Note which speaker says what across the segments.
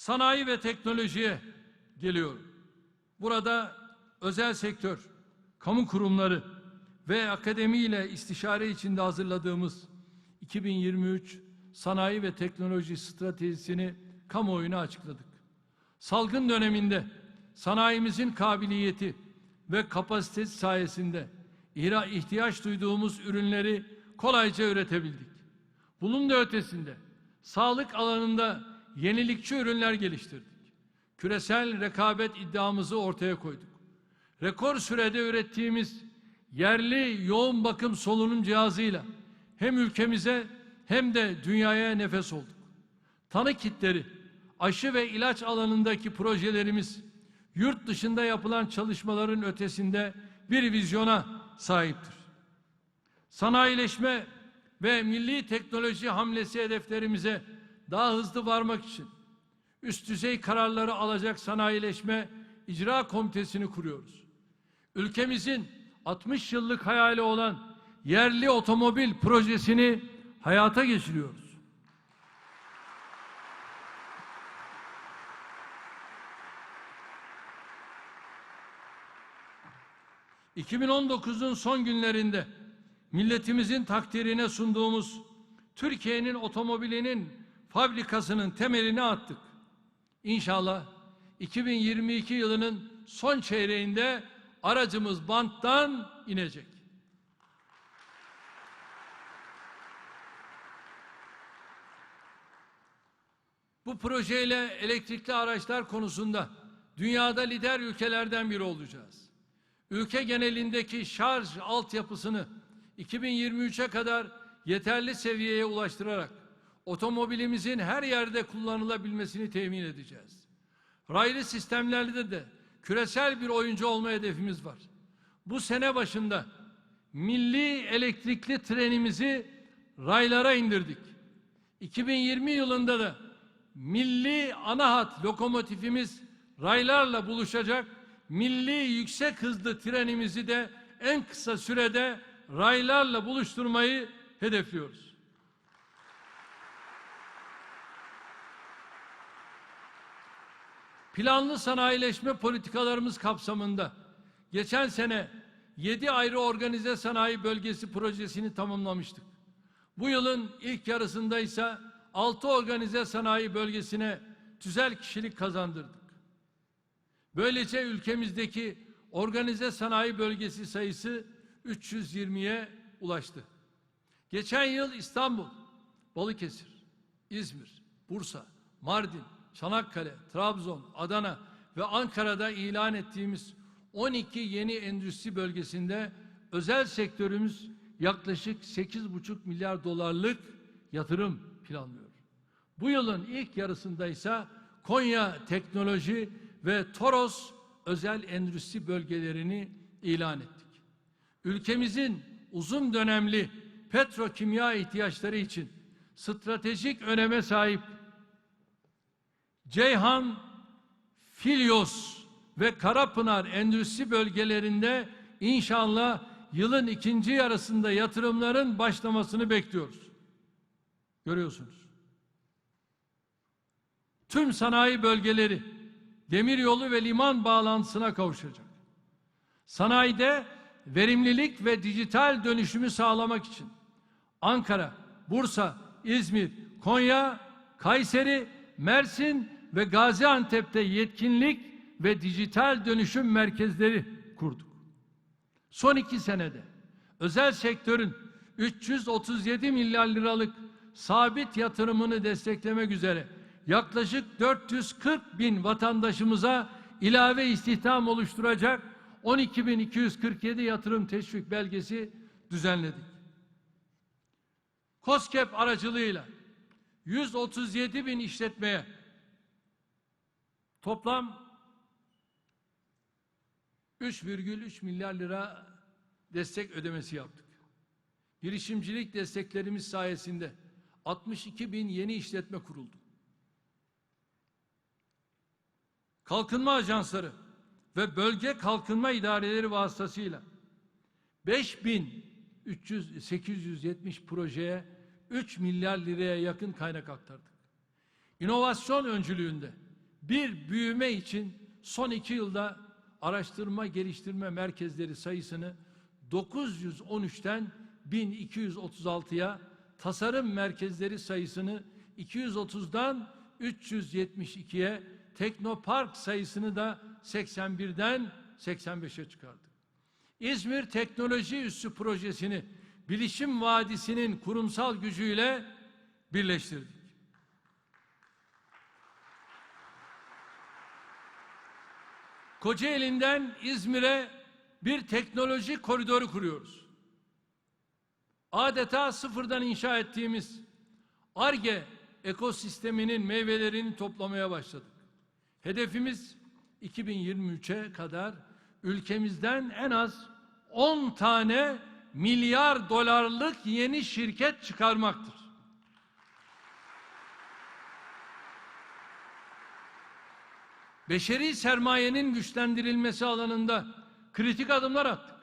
Speaker 1: Sanayi ve teknolojiye geliyorum. Burada özel sektör, kamu kurumları ve akademiyle istişare içinde hazırladığımız 2023 Sanayi ve Teknoloji Stratejisini kamuoyuna açıkladık. Salgın döneminde sanayimizin kabiliyeti ve kapasitesi sayesinde ihtiyaç duyduğumuz ürünleri kolayca üretebildik. Bunun da ötesinde sağlık alanında yenilikçi ürünler geliştirdik. Küresel rekabet iddiamızı ortaya koyduk. Rekor sürede ürettiğimiz yerli yoğun bakım solunum cihazıyla hem ülkemize hem de dünyaya nefes olduk. Tanı kitleri, aşı ve ilaç alanındaki projelerimiz yurt dışında yapılan çalışmaların ötesinde bir vizyona sahiptir. Sanayileşme ve milli teknoloji hamlesi hedeflerimize daha hızlı varmak için üst düzey kararları alacak sanayileşme icra komitesini kuruyoruz. Ülkemizin 60 yıllık hayali olan yerli otomobil projesini hayata geçiriyoruz. ...2019'un son günlerinde... ...milletimizin takdirine sunduğumuz... ...Türkiye'nin otomobilinin... ...fabrikasının temelini attık. İnşallah 2022 yılının son çeyreğinde aracımız banttan inecek. Bu projeyle elektrikli araçlar konusunda dünyada lider ülkelerden biri olacağız. Ülke genelindeki şarj altyapısını 2023'e kadar yeterli seviyeye ulaştırarak otomobilimizin her yerde kullanılabilmesini temin edeceğiz. Raylı sistemlerde de küresel bir oyuncu olma hedefimiz var. Bu sene başında milli elektrikli trenimizi raylara indirdik. 2020 yılında da milli ana hat lokomotifimiz raylarla buluşacak. Milli yüksek hızlı trenimizi de en kısa sürede raylarla buluşturmayı hedefliyoruz. Planlı sanayileşme politikalarımız kapsamında geçen sene 7 ayrı organize sanayi bölgesi projesini tamamlamıştık. Bu yılın ilk yarısında ise 6 organize sanayi bölgesine tüzel kişilik kazandırdık. Böylece ülkemizdeki organize sanayi bölgesi sayısı 320'ye ulaştı. Geçen yıl İstanbul, Balıkesir, İzmir, Bursa, Mardin, Çanakkale, Trabzon, Adana ve Ankara'da ilan ettiğimiz 12 yeni endüstri bölgesinde özel sektörümüz yaklaşık 8,5 milyar dolarlık yatırım planlıyor. Bu yılın ilk yarısında ise Konya Teknoloji ve Toros özel endüstri bölgelerini ilan ettik. Ülkemizin uzun dönemli petrokimya ihtiyaçları için stratejik öneme sahip Ceyhan, Filyos ve Karapınar endüstri bölgelerinde inşallah yılın ikinci yarısında yatırımların başlamasını bekliyoruz. Görüyorsunuz. Tüm sanayi bölgeleri demiryolu ve liman bağlantısına kavuşacak. Sanayide verimlilik ve dijital dönüşümü sağlamak için Ankara, Bursa, İzmir, Konya, Kayseri, Mersin ve Gaziantep'te yetkinlik ve dijital dönüşüm merkezleri kurduk. Son iki senede özel sektörün 337 milyar liralık sabit yatırımını desteklemek üzere yaklaşık 440 bin vatandaşımıza ilave istihdam oluşturacak 12.247 yatırım teşvik belgesi düzenledik. COSGAP aracılığıyla 137 bin işletmeye toplam 3,3 milyar lira destek ödemesi yaptık. Girişimcilik desteklerimiz sayesinde 62 bin yeni işletme kuruldu. Kalkınma ajansları ve bölge kalkınma idareleri vasıtasıyla 5300 870 projeye 3 milyar liraya yakın kaynak aktardık. İnovasyon öncülüğünde bir büyüme için son iki yılda araştırma geliştirme merkezleri sayısını 913'ten 1236'ya, tasarım merkezleri sayısını 230'dan 372'ye, teknopark sayısını da 81'den 85'e çıkardık. İzmir Teknoloji Üssü projesini Bilişim Vadisi'nin kurumsal gücüyle birleştirdik. Kocaeli'nden İzmir'e bir teknoloji koridoru kuruyoruz. Adeta sıfırdan inşa ettiğimiz ARGE ekosisteminin meyvelerini toplamaya başladık. Hedefimiz 2023'e kadar ülkemizden en az 10 tane milyar dolarlık yeni şirket çıkarmaktır. Beşeri sermayenin güçlendirilmesi alanında kritik adımlar attık.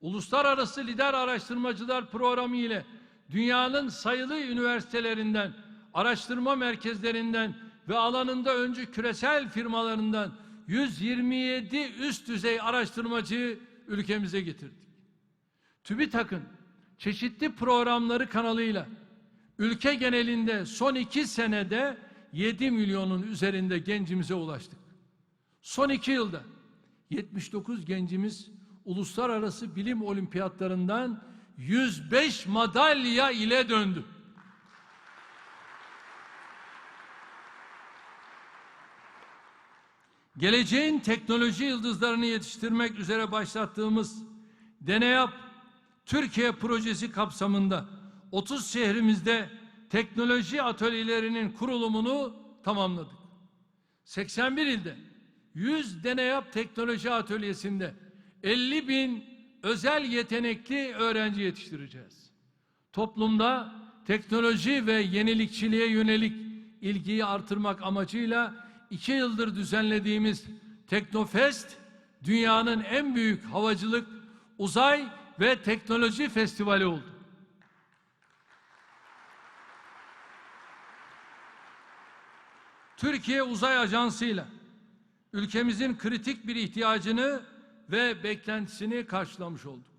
Speaker 1: Uluslararası Lider Araştırmacılar Programı ile dünyanın sayılı üniversitelerinden, araştırma merkezlerinden ve alanında öncü küresel firmalarından 127 üst düzey araştırmacıyı ülkemize getirdik. TÜBİTAK'ın çeşitli programları kanalıyla ülke genelinde son iki senede 7 milyonun üzerinde gencimize ulaştık. Son iki yılda 79 gencimiz uluslararası bilim olimpiyatlarından 105 madalya ile döndü. Geleceğin teknoloji yıldızlarını yetiştirmek üzere başlattığımız Deneyap Türkiye projesi kapsamında 30 şehrimizde teknoloji atölyelerinin kurulumunu tamamladık. 81 ilde 100 Deneyap Teknoloji Atölyesi'nde 50 bin özel yetenekli öğrenci yetiştireceğiz. Toplumda teknoloji ve yenilikçiliğe yönelik ilgiyi artırmak amacıyla iki yıldır düzenlediğimiz Teknofest, dünyanın en büyük havacılık, uzay ve teknoloji festivali oldu. Türkiye Uzay Ajansı ile ülkemizin kritik bir ihtiyacını ve beklentisini karşılamış olduk.